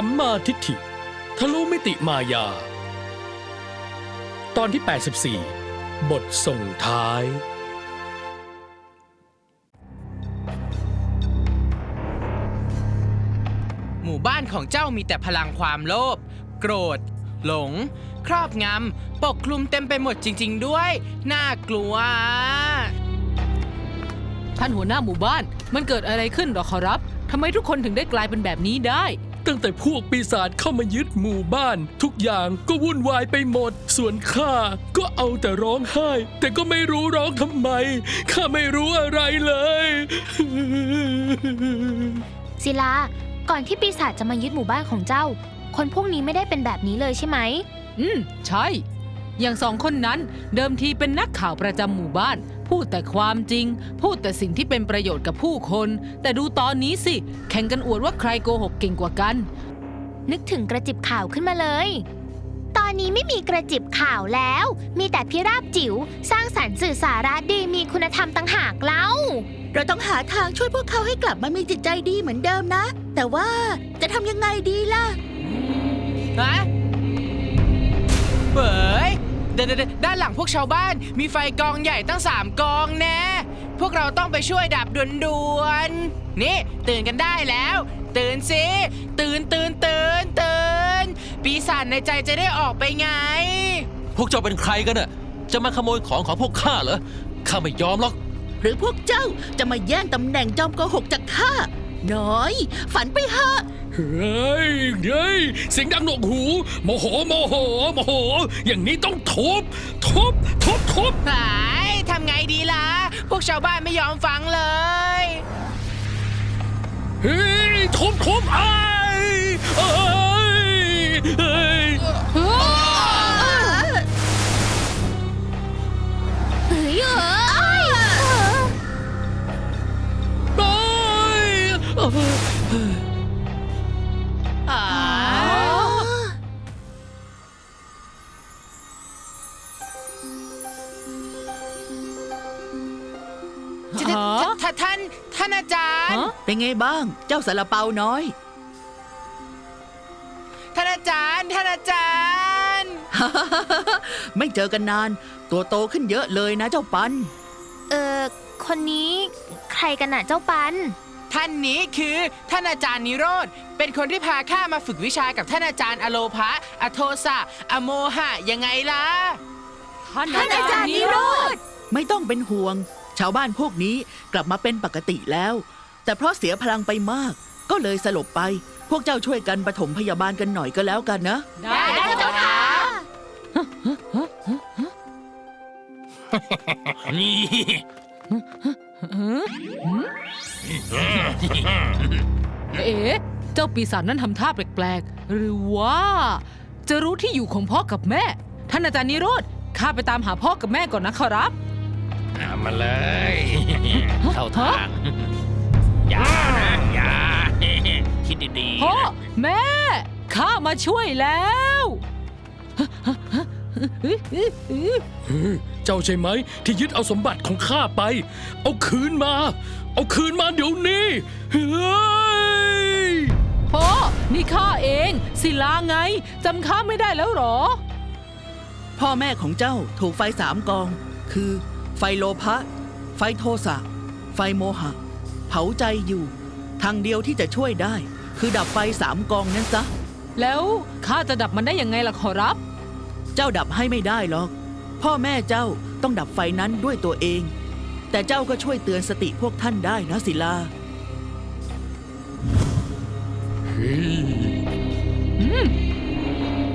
สัมมาทิฏฐิ ทะลุมิติมายา ตอนที่ 84 บทส่งท้าย หมู่บ้านของเจ้ามีแต่พลังความโลภโกรธ หลง ครอบงำ ปกคลุมเต็มไปหมดจริง ๆ ด้วย น่ากลัว ท่านหัวหน้าหมู่บ้านมันเกิดอะไรขึ้นหรอขอรับทำไมทุกคนถึงได้กลายเป็นแบบนี้ได้ ตั้งแต่พวกปีศาจเข้ามายึดหมู่บ้าน ทุกอย่างก็วุ่นวายไปหมด ส่วนข้าก็เอาแต่ร้องไห้ แต่ก็ไม่รู้ร้องทำไมข้าไม่รู้อะไรเลย ศิลา ก่อนที่ปีศาจจะมายึดหมู่บ้านของเจ้า คนพวกนี้ไม่ได้เป็นแบบนี้เลยใช่ไหม อืม ใช่ อย่างสองคนนั้นเดิมทีเป็นนักข่าวประจำหมู่บ้าน พูดแต่ความจริง พูดแต่สิ่งที่เป็นประโยชน์กับผู้คน แต่ดูตอนนี้สิ แข่งกันอวดว่าใครโกหกเก่งกว่ากัน นึกถึงกระจิบข่าวขึ้นมาเลย ตอนนี้ไม่มีกระจิบข่าวแล้ว มีแต่พิราบจิ๋วสร้างสรรค์สื่อสาระดีมีคุณธรรมต่างหากเล่า เราต้องหาทางช่วยพวกเขาให้กลับมามีจิตใจดีเหมือนเดิมนะ แต่ว่าจะทำยังไงดีล่ะ ฮะเบย เดยวเดี๋ยวด้านหลังพวกชาวบ้าน มีไฟกองใหญ่ตั้งสามกองแน่พวกเราต้องไปช่วยดับด่วนๆนี่ ตื่นกันได้แล้ว ตื่นสิตื่นตื่นตื่นตื่นปีศาจในใจจะได้ออกไปไง พวกเจ้าเป็นใครกันน่ะ จะมาขโมยของของพวกข้าเหรอ ข้าไม่ยอมหรอก หรือพวกเจ้าจะมาแย่งตำแหน่งจอมโกหกจากข้า น้อย ฝันไปเถอะเฮ้ยเฮ้ยเสียงดังหนวกหู โมโหโมโหโมโห อย่างนี้ต้องทุบทุบทุบทุบหายทำไงดีล่ะ พวกชาวบ้านไม่ยอมฟังเลย เฮ้ยทุบทุบไอ้ ท่านท่านท่านอาจารย์ฮะเป็นไงบ้าง เจ้าสารเปาน้อย ท่านอาจารย์ท่านอาจารย์ ไม่เจอกันนาน ตัวโตขึ้นเยอะเลยนะเจ้าปัน เออคนนี้ใครกันน่ะเจ้าปัน ท่านนี้คือท่านอาจารย์นิโรธ เป็นคนที่พาข้ามาฝึกวิชากับท่านอาจารย์อโลภะอโทสะอโมหะยังไงล่ะ ท่านท่านอาจารย์นิโรธ ไม่ต้องเป็นห่วง ชาวบ้านพวกนี้กลับมาเป็นปกติแล้ว แต่เพราะเสียพลังไปมาก ก็เลยสลบไป พวกเจ้าช่วยกันปฐมพยาบาลกันหน่อยก็แล้วกันนะ ได้ได้เจ้าค่ะนี่เอ๊ะเจ้าปีศาจนั้นทำท่าแปลกๆ หรือว่า จะรู้ที่อยู่ของพ่อกับแม่ ท่านอาจารย์นิโรธข้าไปตามหาพ่อกับแม่ก่อนนะขอรับ เอามาเลย เข้าทางอย่านะอย่าคิดดีๆพ่อนะแม่ ข้ามาช่วยแล้วเจ้าใช่ไหม ที่ยึดเอาสมบัติของข้าไป เอาคืนมา เอาคืนมาเดี๋ยวนี้เฮ้ยพ่อนี่ข้าเอง ศิลาไงจำข้าไม่ได้แล้วเหรอ พ่อแม่ของเจ้าถูกไฟสามกอง คือ ไฟโลภะ ไฟโทสะ ไฟโมหะ เผาใจอยู่ ทางเดียวที่จะช่วยได้ คือดับไฟสามกองนั้นซะ แล้วข้าจะดับมันได้ยังไงล่ะขอรับ เจ้าดับให้ไม่ได้หรอก พ่อแม่เจ้าต้องดับไฟนั้นด้วยตัวเอง แต่เจ้าก็ช่วยเตือนสติพวกท่านได้นะศิลา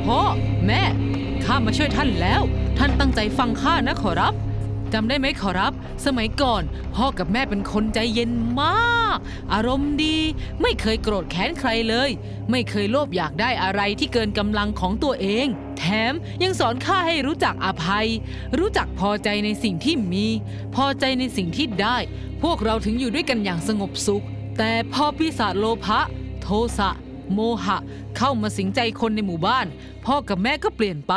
พ่อแม่ข้ามาช่วยท่านแล้ว ท่านตั้งใจฟังข้านะขอรับ จำได้ไหมขอรับ สมัยก่อน พ่อกับแม่เป็นคนใจเย็นมาก อารมณ์ดี ไม่เคยโกรธแค้นใครเลย ไม่เคยโลภอยากได้อะไรที่เกินกำลังของตัวเอง แถมยังสอนข้าให้รู้จักอภัย รู้จักพอใจในสิ่งที่มี พอใจในสิ่งที่ได้ พวกเราถึงอยู่ด้วยกันอย่างสงบสุข แต่พอปีศาจโลภะโทสะโมหะ เข้ามาสิงใจคนในหมู่บ้าน พ่อกับแม่ก็เปลี่ยนไป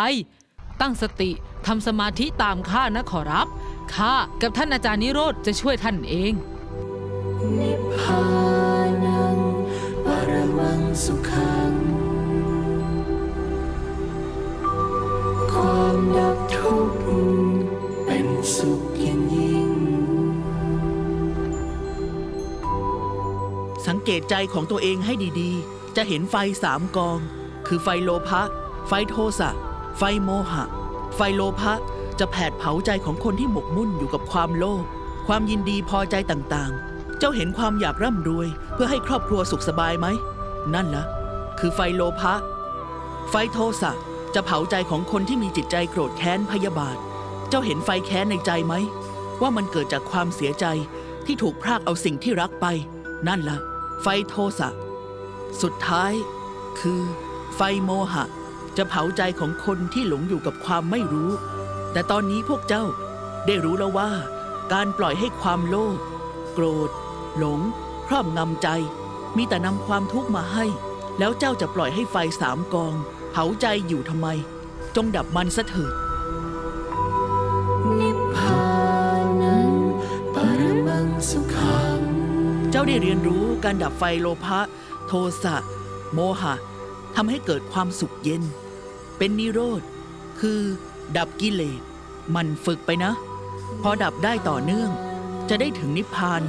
ตั้งสติ ทำสมาธิตามข้านะขอรับ ข้ากับท่านอาจารย์นิโรธจะช่วยท่านเอง นิพพานังปรมังสุขัง ความดับทุกข์เป็นสุขยิ่งยิ่ง สังเกตใจของตัวเองให้ดีๆ จะเห็นไฟสามกอง คือไฟโลภะ ไฟโทสะ ไฟโมหะ ไฟโลภะจะแผดเผาใจของคนที่หมกมุ่นอยู่กับความโลภความยินดีพอใจต่างๆ เจ้าเห็นความอยากร่ำรวย เพื่อให้ครอบครัวสุขสบายไหม นั่นละคือไฟโลภะไฟโทสะจะเผาใจของคนที่มีจิตใจโกรธแค้นพยาบาท เจ้าเห็นไฟแค้นในใจไหม ว่ามันเกิดจากความเสียใจที่ถูกพรากเอาสิ่งที่รักไป นั่นละไฟโทสะ สุดท้าย คือ ไฟโมหะ จะเผาใจของคนที่หลงอยู่กับความไม่รู้ แต่ตอนนี้พวกเจ้าได้รู้แล้วว่า การปล่อยให้ความโลภโกรธ หลง ครอบงำใจ มีแต่นำความทุกข์มาให้ แล้วเจ้าจะปล่อยให้ไฟสามกอง เผาใจอยู่ทำไม จงดับมันซะเถิดนิพพานังปรมังสุขังเจ้าได้เรียนรู้การดับไฟโลภะ โทสะ โมหะทำให้เกิดความสุขเย็น เป็นนิโรธ คือดับกิเลส มันฝึกไปนะ พอดับได้ต่อเนื่อง จะได้ถึงนิพพาน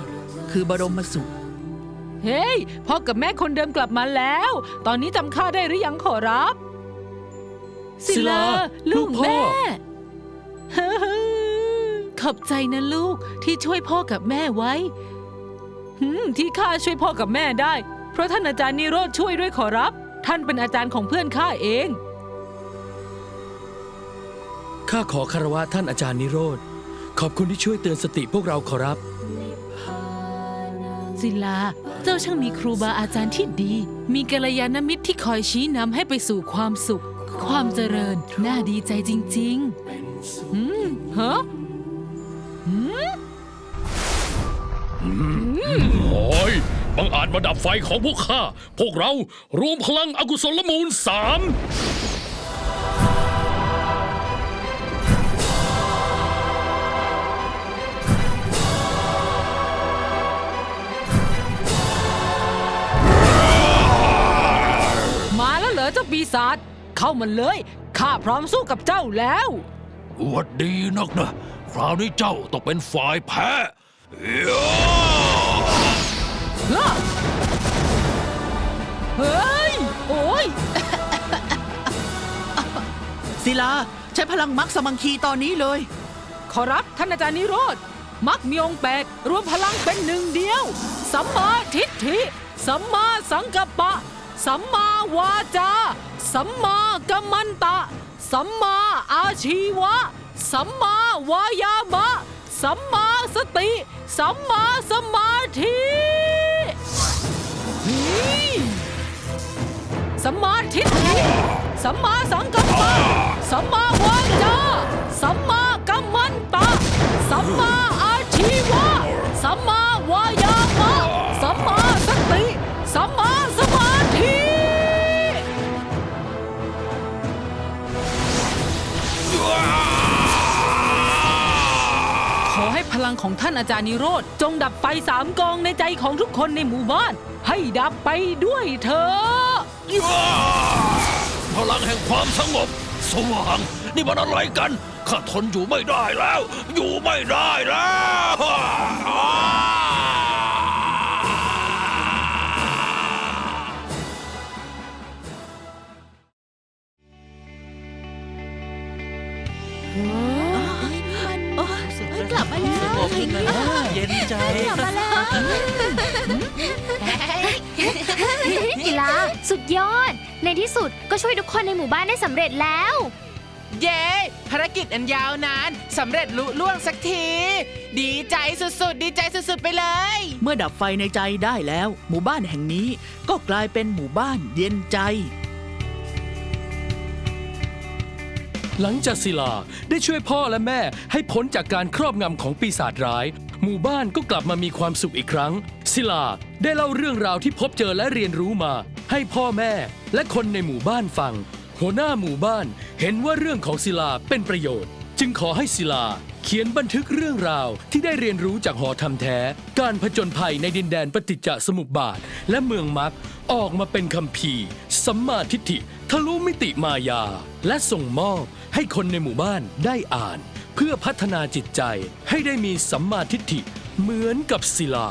คือบรมสุข เฮ้ยพ่อกับแม่คนเดิมกลับมาแล้ว ตอนนี้จำข้าได้หรือยังขอรับศิลาลูกพ่อแม่ ขอบใจนะลูกที่ช่วยพ่อกับแม่ไว้หืมที่ข้าช่วยพ่อกับแม่ได้ เพราะท่านอาจารย์นิโรธช่วยด้วยขอรับ ท่านเป็นอาจารย์ของเพื่อนข้าเอง ข้าขอคารวะท่านอาจารย์นิโรธ ขอบคุณที่ช่วยเตือนสติพวกเราขอรับ ศิลา เจ้าช่างมีครูบาอาจารย์ที่ดี มีกัลยาณมิตรที่คอยชี้นำให้ไปสู่ความสุข ความเจริญ น่าดีใจจริงๆอืมฮะโอ้ยบังอาจมาดับไฟของพวกข้า พวกเรารวมพลังอกุศลมูลสาม เหรอเจ้าปีศาจเข้ามาเลย ข้าพร้อมสู้กับเจ้าแล้วอวดดีนักนะ คราวนี้เจ้าต้องเป็นฝ่ายแพ้ยาเฮ้ย โอ้ย ศิลา ใช้พลังมักสมังคีตอนนี้เลย ขอรับท่านอาจารย์นิโรธ มักมีองค์แปดรวมพลังเป็นหนึ่งเดียว สัมมาทิฏฐิ สัมมาสังกัปปะ สัมมาวาจา สัมมากัมมันตะ สัมมาอาชีวะ สัมมาวายามะ สัมมาสติ สัมมาสมาธิสัมมาทิฏฐิสัมมาสังกัปปะ สัมมาวาจา สัมมา ลังของท่านอาจารย์นิโรธจงดับไฟสามกองในใจของทุกคนในหมู่บ้าน ให้ดับไปด้วยเถอะพลังแห่งความสงบ สว่าง นี่มันอะไรกันข้าทนอยู่ไม่ได้แล้ว อยู่ไม่ได้แล้ว กลับมาแล้วกีฬาสุดยอด ในที่สุดก็ช่วยทุกคนในหมู่บ้านได้สำเร็จแล้ว เย้ภารกิจอันยาวนานสำเร็จลุล่วงสักที ดีใจสุดๆ ดีใจสุดๆ ไปเลย เมื่อดับไฟในใจได้แล้ว หมู่บ้านแห่งนี้ก็กลายเป็นหมู่บ้านเย็นใจ หลังจากศิลาได้ช่วยพ่อและแม่ให้พ้นจากการครอบงำของปีศาจร้าย หมู่บ้านก็กลับมามีความสุขอีกครั้ง ศิลาได้เล่าเรื่องราวที่พบเจอและเรียนรู้มา ให้พ่อแม่และคนในหมู่บ้านฟัง หัวหน้าหมู่บ้านเห็นว่าเรื่องของศิลาเป็นประโยชน์ จึงขอให้ศิลาเขียนบันทึกเรื่องราวที่ได้เรียนรู้จากหอทำแท้ การผจญภัยในดินแดนปฏิจจสมุปบาท และเมืองมักออกมาเป็นคัมภีสัมมาทิฏฐิ ทะลุมิติมายา และส่งมอบให้คนในหมู่บ้านได้อ่าน เพื่อพัฒนาจิตใจให้ได้มีสัมมาทิฏฐิเหมือนกับศิลา